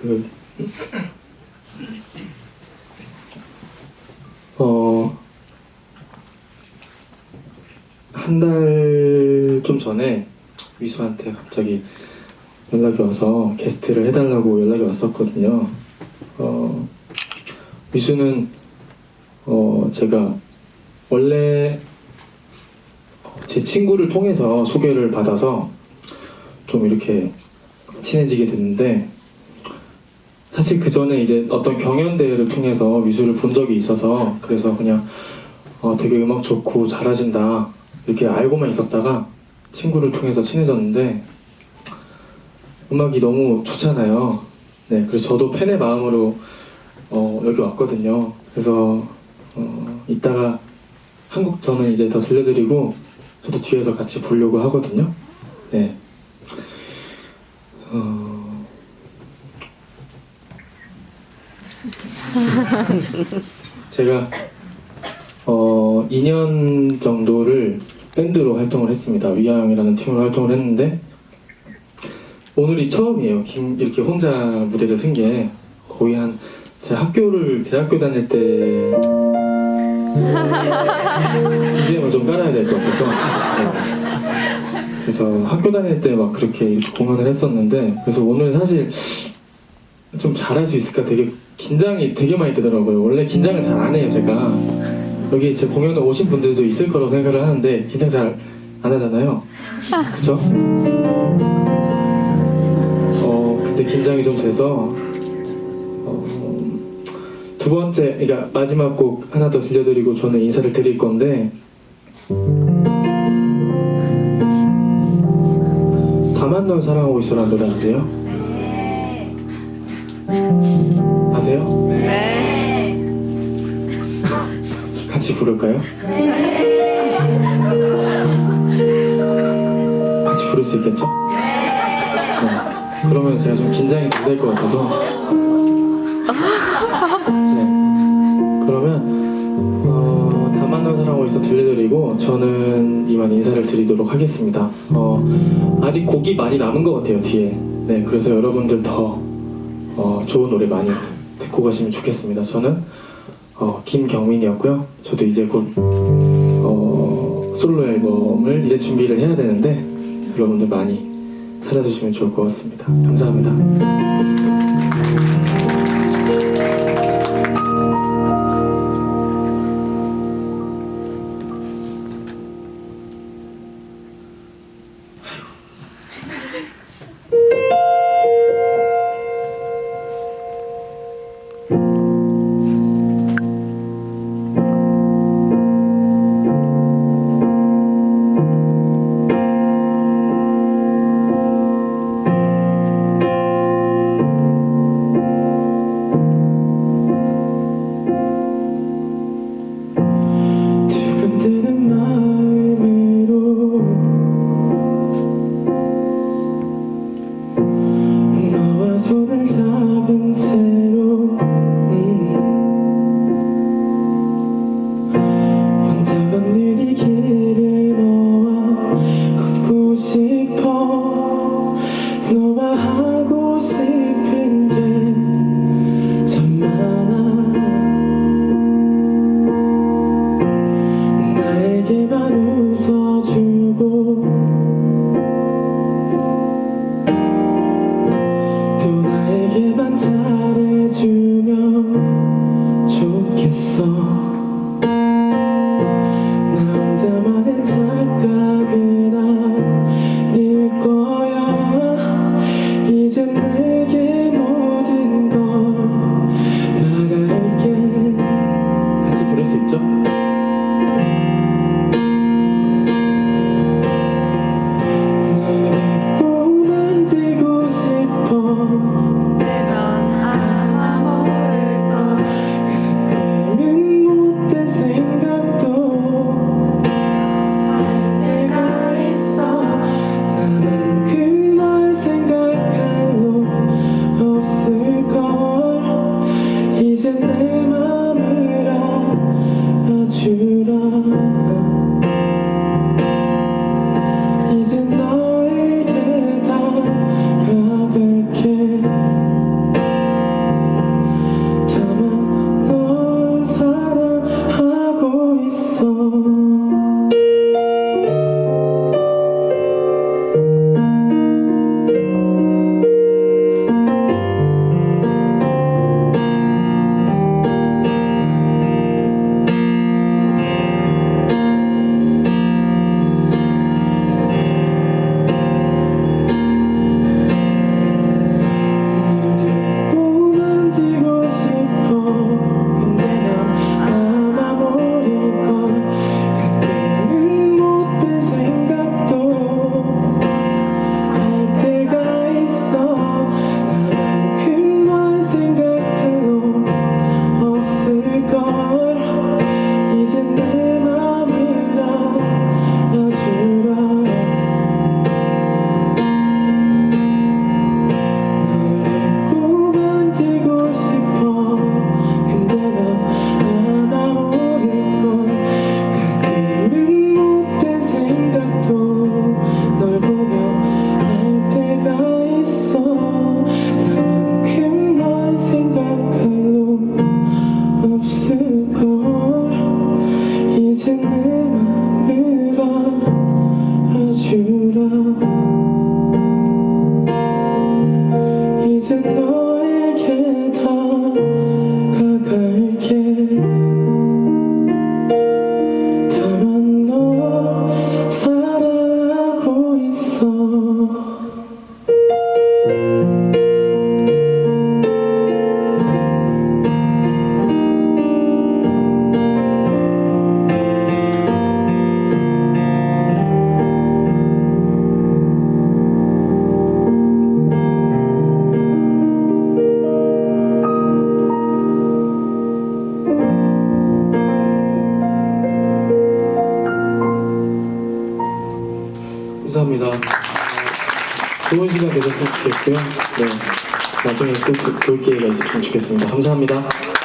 그, 어, 한 달 좀 전에 위수한테 갑자기 연락이 와서 게스트를 해달라고 연락이 왔었거든요. 어, 위수는 어, 제가 원래 제 친구를 통해서 소개를 받아서 좀 이렇게 친해지게 됐는데 사실 그 전에 이제 어떤 경연대회를 통해서 미술을 본 적이 있어서 그래서 그냥 어, 되게 음악 좋고 잘하신다 이렇게 알고만 있었다가 친구를 통해서 친해졌는데 음악이 너무 좋잖아요. 네, 그래서 저도 팬의 마음으로 어, 여기 왔거든요. 그래서 어, 이따가 한국 저는 이제 더 들려드리고 저도 뒤에서 같이 보려고 하거든요. 네. 제가 어 2년 정도를 밴드로 활동을 했습니다. 위아영이라는 팀으로 활동을 했는데 오늘이 처음이에요. 김 이렇게 혼자 무대를 쓴 게 거의 한 제 학교를 대학교 다닐 때 BGM을 좀 깔아야 될 것 같아서 네. 그래서 학교 다닐 때 막 그렇게 공연을 했었는데 그래서 오늘 사실 좀 잘할 수 있을까 되게 긴장이 되게 많이 되더라고요. 원래 긴장을 잘 안 해요 제가 여기 제 공연에 오신 분들도 있을 거라고 생각을 하는데 긴장 잘 안 하잖아요. 그렇죠? 어 근데 긴장이 좀 돼서 어, 두 번째 그러니까 마지막 곡 하나 더 들려드리고 저는 인사를 드릴 건데 다만 널 사랑하고 있어라는 노래 아세요? 아세요? 네. 같이 부를까요? 같이 부를 수 있겠죠? 네. 그러면 제가 좀 긴장이 덜 될 것 같아서 네. 그러면 어, 다만 널 사랑하고 있어 들려드리고 저는 이만 인사를 드리도록 하겠습니다 어, 아직 곡이 많이 남은 것 같아요 뒤에 네 그래서 여러분들 더 어, 좋은 노래 많이 듣고 가시면 좋겠습니다 저는 어, 김경민이었고요. 저도 이제 곧 어, 솔로 앨범을 이제 준비를 해야 되는데 여러분들 많이 찾아주시면 좋을 것 같습니다. 감사합니다. 좋은 시간 되셨으면 좋겠고요. 네, 나중에 또 볼 기회가 있었으면 좋겠습니다. 감사합니다.